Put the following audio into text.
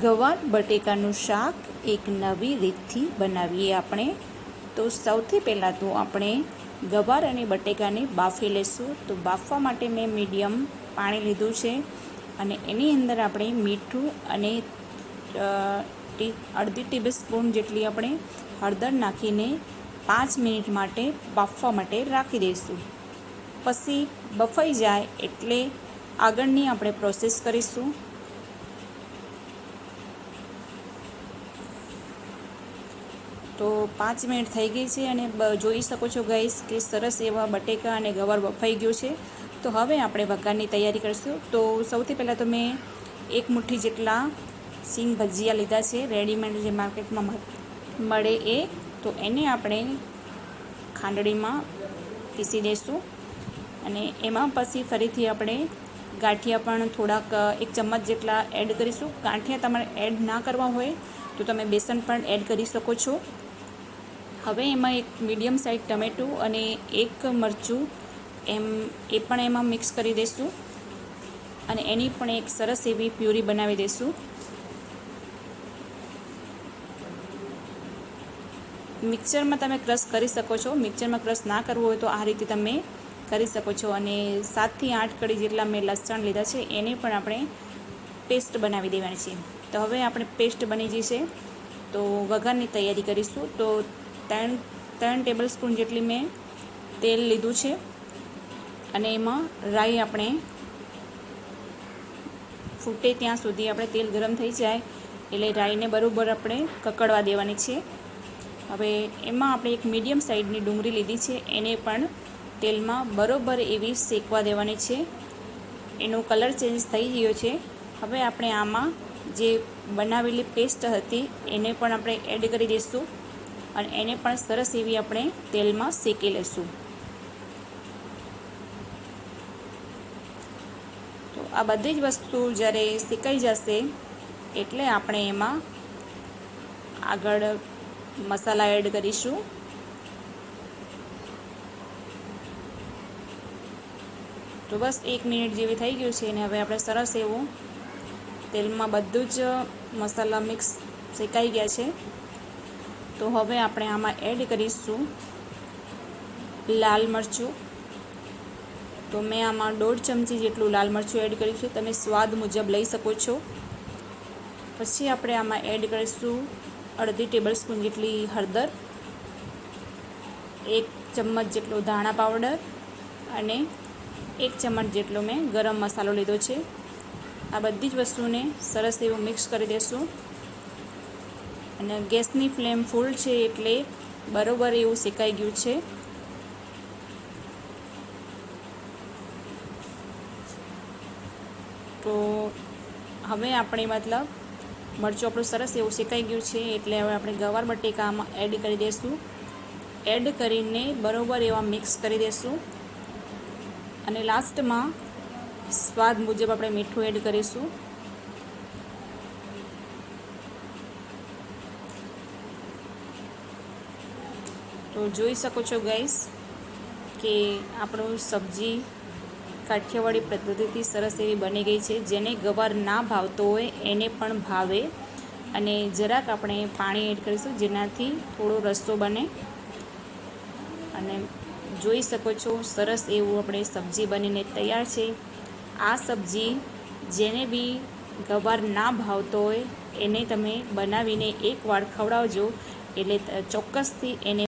ગવાર બટેકાનું શાક એક નવી રીતથી બનાવીએ આપણે. તો સૌથી પહેલાં તો આપણે ગવાર અને બટેકાને બાફી લેશું. તો બાફવા માટે મેં મીડિયમ પાણી લીધું છે અને એની અંદર આપણે મીઠું અને અડધી ટેબલ સ્પૂન જેટલી આપણે હળદર નાખીને પાંચ મિનિટ માટે બાફવા માટે રાખી દઈશું. પછી બફાઈ જાય એટલે આગળની આપણે પ્રોસેસ કરીશું. તો પાંચ મિનિટ થઈ ગઈ છે અને જોઈ શકો છો ગાઈસ કે સરસ એવા બટેકા અને ગવાર બફાઈ ગયું છે. તો હવે આપણે વઘારની તૈયારી કરીશું. તો સૌથી પહેલાં તો મેં એક મુઠ્ઠી જેટલા સિંગ ભજીયા લીધા છે. રેડીમેડ જે માર્કેટમાં મળે એ. તો એને આપણે ખાંડણીમાં પીસી દઈશું અને એમાં પછી ફરીથી આપણે ગાંઠિયા પણ થોડાક, એક ચમચ જેટલા એડ કરીશું. ગાંઠિયા તમારે એડ ના કરવા હોય તો તમે બેસન પણ એડ કરી શકો છો. હવે એમાં એક મીડિયમ સાઇઝ ટમેટું અને એક મરચું એમ, એ પણ એમાં મિક્સ કરી દઈશું અને એની પણ એક સરસ એવી પ્યુરી બનાવી દઈશું મિક્સરમાં તમે ક્રશ કરી શકો છો. મિક્સરમાં ક્રશ ના કરવું હોય તો આ રીતે તમે કરી શકો છો. અને સાતથી આઠ કડી જેટલા મેં લસણ લીધા છે, એને પણ આપણે પેસ્ટ બનાવી દેવાની છે. તો હવે આપણે પેસ્ટ બની જશે. તો વઘારની તૈયારી કરીશું. તો ત્રણ ત્રણ ટેબલ સ્પૂન જેટલી મેં તેલ લીધું છે. અને એમાં રાઈ આપણે ફૂટે ત્યાં સુધી આપણે તેલ ગરમ થઈ જાય. એટલે રાઈને બરાબર આપણે કકડવા દેવાની છે. હવે એમાં આપણે એક મીડિયમ સાઇઝની ડુંગળી લીધી છે. એને પણ તેલમાં બરોબર એવી શેકવા દેવાની છે. એનો કલર ચેન્જ થઈ ગયો છે. હવે આપણે આમાં જે બનાવેલી પેસ્ટ હતી, એને પણ આપણે એડ કરી દઈશું. અને એને પણ સરસ એવી આપણે તેલમાં શેકી લઈશું તો આ બધી જ વસ્તુ જ્યારે શેકાઈ જશે, એટલે આપણે એમાં આગળ મસાલા એડ કરીશું. તો બસ એક મિનિટ જેવી થઈ ગયું છે અને હવે આપણે સરસ એવું તેલમાં બધું જ મસાલા મિક્સ શેકાઈ ગયા છે. તો હવે આપણે આમાં એડ કરીશું લાલ મરચું. તો મેં આમાં દોઢ ચમચી જેટલું લાલ મરચું એડ કર્યું છે તમે સ્વાદ મુજબ લઈ શકો છો. પછી આપણે આમાં એડ કરીશું અડધી ટેબલ સ્પૂન જેટલી હળદર, એક ચમચ જેટલો ધાણા પાવડર અને એક ચમચ જેટલો મેં ગરમ મસાલો લીધો છે. આ બધી જ વસ્તુને સરસ એવું મિક્સ કરી દઈશું અને ગેસની ફ્લેમ ફૂલ છે એટલે બરોબર એવું શેકાઈ ગયું છે. તો હવે આપણે મતલબ મરચું આપણું સરસ એવું શેકાઈ ગયું છે એટલે હવે આપણે ગવાર બટેકા એડ કરી દઈશું એડ કરીને બરોબર એવા મિક્સ કરી દઈશું અને લાસ્ટમાં સ્વાદ મુજબ આપણે મીઠું એડ કરીશું. તો જોઈ શકો છો ગાઈસ કે આપણું સબ્જી કાઠિયાવાડી પદ્ધતિથી સરસ એવી બની ગઈ છે. જેને ગવાર ના ભાવતો હોય એને પણ ભાવે અને જરાક આપણે પાણી એડ કરીશું જેનાથી થોડો રસ્તો બને. અને જોઈ શકો છો સરસ એવું આપણે સબ્જી બનીને તૈયાર છે. આ સબ્જી જેને બી ગવાર ના ભાવતો હોય એને તમે બનાવીને એક વાર ખવડાવજો. એટલે ચોક્કસથી એને